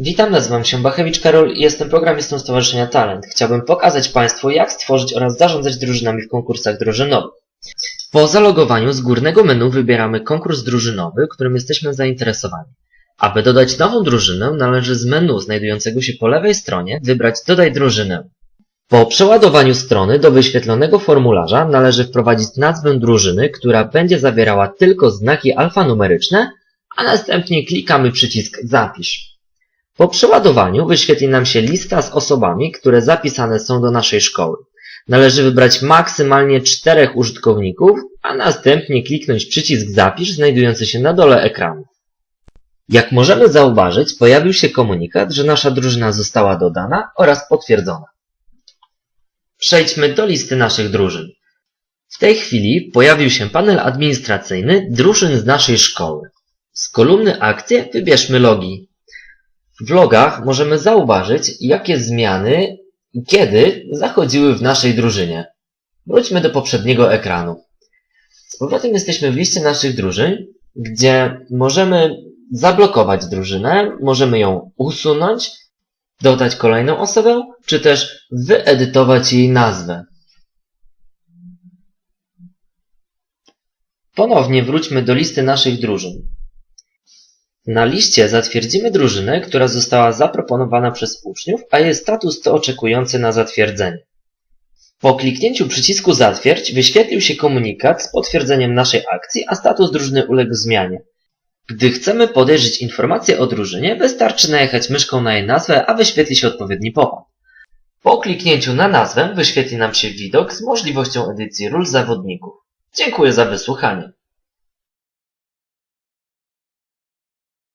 Witam, nazywam się Bachewicz Karol i jestem programistą Stowarzyszenia Talent. Chciałbym pokazać Państwu, jak stworzyć oraz zarządzać drużynami w konkursach drużynowych. Po zalogowaniu z górnego menu wybieramy konkurs drużynowy, którym jesteśmy zainteresowani. Aby dodać nową drużynę, należy z menu znajdującego się po lewej stronie wybrać Dodaj drużynę. Po przeładowaniu strony do wyświetlonego formularza należy wprowadzić nazwę drużyny, która będzie zawierała tylko znaki alfanumeryczne, a następnie klikamy przycisk Zapisz. Po przeładowaniu wyświetli nam się lista z osobami, które zapisane są do naszej szkoły. Należy wybrać maksymalnie czterech użytkowników, a następnie kliknąć przycisk Zapisz znajdujący się na dole ekranu. Jak możemy zauważyć, pojawił się komunikat, że nasza drużyna została dodana oraz potwierdzona. Przejdźmy do listy naszych drużyn. W tej chwili pojawił się panel administracyjny drużyn z naszej szkoły. Z kolumny akcje wybierzmy logi. W logach możemy zauważyć, jakie zmiany i kiedy zachodziły w naszej drużynie. Wróćmy do poprzedniego ekranu. Z powrotem jesteśmy w liście naszych drużyn, gdzie możemy zablokować drużynę, możemy ją usunąć, dodać kolejną osobę, czy też wyedytować jej nazwę. Ponownie wróćmy do listy naszych drużyn. Na liście zatwierdzimy drużynę, która została zaproponowana przez uczniów, a jej status to oczekujący na zatwierdzenie. Po kliknięciu przycisku Zatwierdź wyświetlił się komunikat z potwierdzeniem naszej akcji, a status drużyny uległ zmianie. Gdy chcemy podejrzeć informację o drużynie, wystarczy najechać myszką na jej nazwę, a wyświetli się odpowiedni pop Po kliknięciu na nazwę wyświetli nam się widok z możliwością edycji ról zawodników. Dziękuję za wysłuchanie.